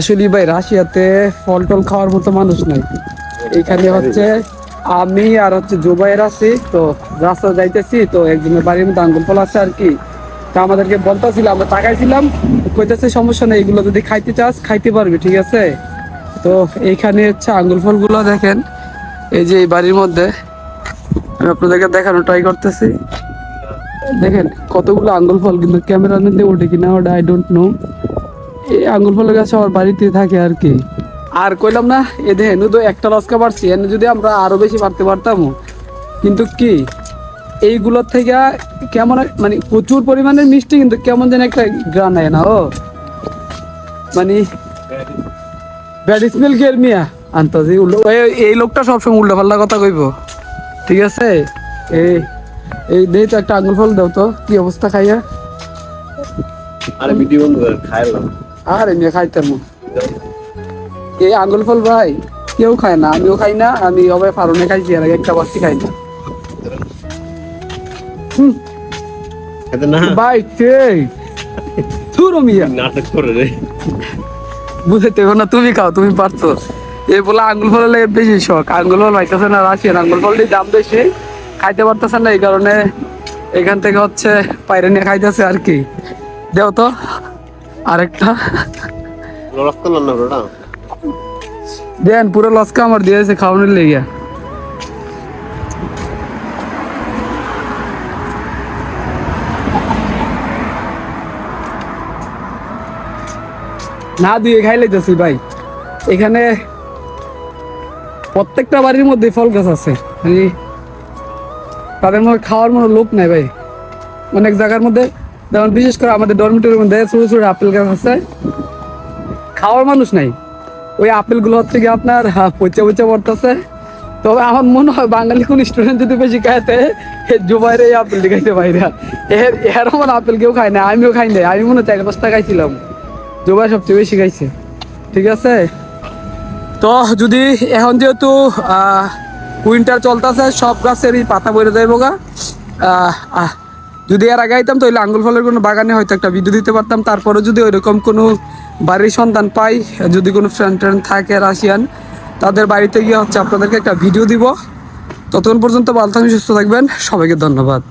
আসলে ভাই, রাশিয়াতে ফল টল খাওয়ার মতো মানুষ নাই। এখানে হচ্ছে আমি আর হচ্ছে জুবাইয়ের আছি, তো রাস্তা যাইতেছি, তো একজনের বাড়ির মধ্যে আঙ্গুল ফল আছে আর কি। তা আমাদেরকে বলতেছিল, আমরা তাকাইছিলাম, কইতেছে, সমস্যা নেই, এগুলো যদি খাইতে চাস, খাইতে পারবি, ঠিক আছে? তো এইখানে হচ্ছে আঙ্গুল ফলগুলো দেখেন, এই যে এই বাড়ির মধ্যে। আমি আপনাদেরকে দেখানো ট্রাই করতেছি। দেখেন, কতগুলো আঙ্গুল ফল কিন্তু ক্যামেরার মধ্যে ওঠে কিনা, ওটা আই ডোন্ট নো এই আঙ্গুল ফলের গাছ আমার বাড়িতে থাকে আর কি। আর কইলাম না এ দেখেন তো একটা লস্কা বাড়ছি এনে যদি আমরা আরও বেশি বাড়তে পারতাম। কিন্তু কি এইগুলোর থেকে কেমন মানে প্রচুর পরিমাণে মিষ্টি কিন্তু কেমন যেন একটা গ্রান হয় না ও। মানে ব্যাড স্মেল গের মিয়া? আন্তাজি উল্টো এই- এই লোকটা সবসময় উল্টো পাল্টা কথা কইব। ঠিক আছে? এই এই দেই তো একটা আঙ্গুল ফল দাও তো কি অবস্থা খাইয়া? আরে ভিডিও বন্ধ খাইলাম আর এমনি খাইতাম এই আঙ্গুল ফল ভাই কেউ খায় না আমিও খাই না আমি অবাই ফারুনে খাইছি আর একটা বাচ্চি খাই না। ভাই মিয়া। বুঝতে না তুমি খাও তুমি পারছ। এই বলে আঙ্গুল ফল বেশি শখ। আঙ্গুল ফল পাইতেছে না রাশিয়ান আঙ্গুল ফলটির দাম বেশি। খাইতে পারতেছে না এই কারণে এখান থেকে হচ্ছে পায়রে নিয়ে খাইতেছে আর কি। দেও তো। আরেকটা। দেন পুরো লস্কা আমার দিয়েছে খাওয়ানোর লেগে। না দিয়ে খাই লাইতেছি ভাই। এখানে প্রত্যেকটা বাড়ির মধ্যে ফল গাছ আছে। মানে তাদের মধ্যে খাওয়ার মতো লোক নাই ভাই। অনেক জায়গার মধ্যে যেমন বিশেষ করে আমাদের ডরমিটরির মধ্যে ছোট ছোট আপেল গাছ আছে। খাওয়ার মানুষ নাই। ওই আপেলগুলো হচ্ছে কি আপনার পচে পচে পড়তেছে তবে আমার মনে হয় বাঙালি কোন স্টুডেন্ট যদি বেশি খাইতে জুবাইরে এই আপেলটি খাইতে পাইরা এর এর আমার আপেল কেউ খায় না আমিও খাই নাই। আমি মনে চার পাঁচটা খাইছিলাম। জুবাই সবচেয়ে বেশি খাইছে। ঠিক আছে? তো যদি এখন যেহেতু উইন্টার চলতেছে সব গাছেরই পাতা পড়ে যাইব গা। আহ, যদি এর আগে আইতাম, তাহলে আঙ্গুল ফলের কোনো বাগানে হয়তো একটা ভিডিও দিতে পারতাম। তারপরে যদি ওইরকম কোনো বাড়ির সন্ধান পাই, যদি কোনো ফ্রেন্ড ট্রেন্ড থাকে রাশিয়ান, তাদের বাড়িতে গিয়ে হচ্ছে আপনাদেরকে একটা ভিডিও দিব। ততক্ষণ পর্যন্ত ভালো থাকবেন, সুস্থ থাকবেন। সবাইকে ধন্যবাদ।